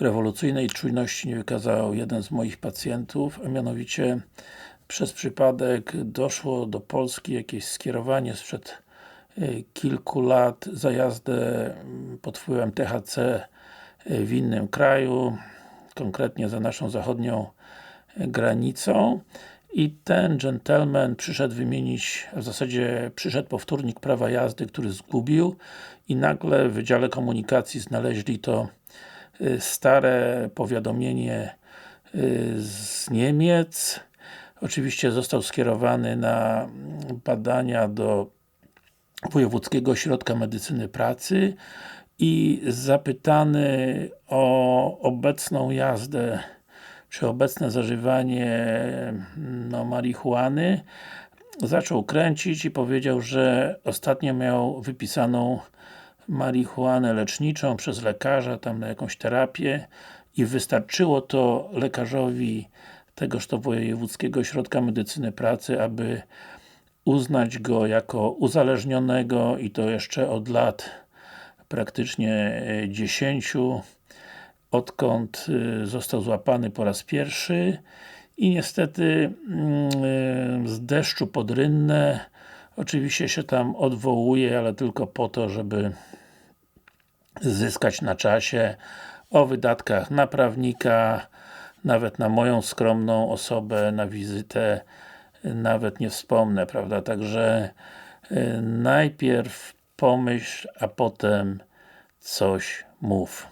rewolucyjnej czujności nie wykazał jeden z moich pacjentów, a mianowicie przez przypadek doszło do Polski jakieś skierowanie sprzed y, kilku lat za jazdę mm, pod wpływem THC y, w innym kraju, konkretnie za naszą zachodnią y, granicą. I ten gentleman przyszedł wymienić, w zasadzie przyszedł powtórnik prawa jazdy, który zgubił i nagle w Wydziale Komunikacji znaleźli to stare powiadomienie y, z Niemiec. Oczywiście został skierowany na badania do Wojewódzkiego Ośrodka Medycyny Pracy i zapytany o obecną jazdę czy obecne zażywanie no, marihuany zaczął kręcić i powiedział, że ostatnio miał wypisaną marihuanę leczniczą przez lekarza, tam na jakąś terapię i wystarczyło to lekarzowi tegoż to Wojewódzkiego Ośrodka Medycyny Pracy, aby uznać go jako uzależnionego i to jeszcze od lat praktycznie 10 odkąd y, został złapany po raz pierwszy i niestety mm, z deszczu pod rynnę. Oczywiście się tam odwołuje, ale tylko po to, żeby zyskać na czasie o wydatkach na prawnika nawet na moją skromną osobę, na wizytę nawet nie wspomnę, prawda, także y, najpierw pomyśl, a potem coś mów.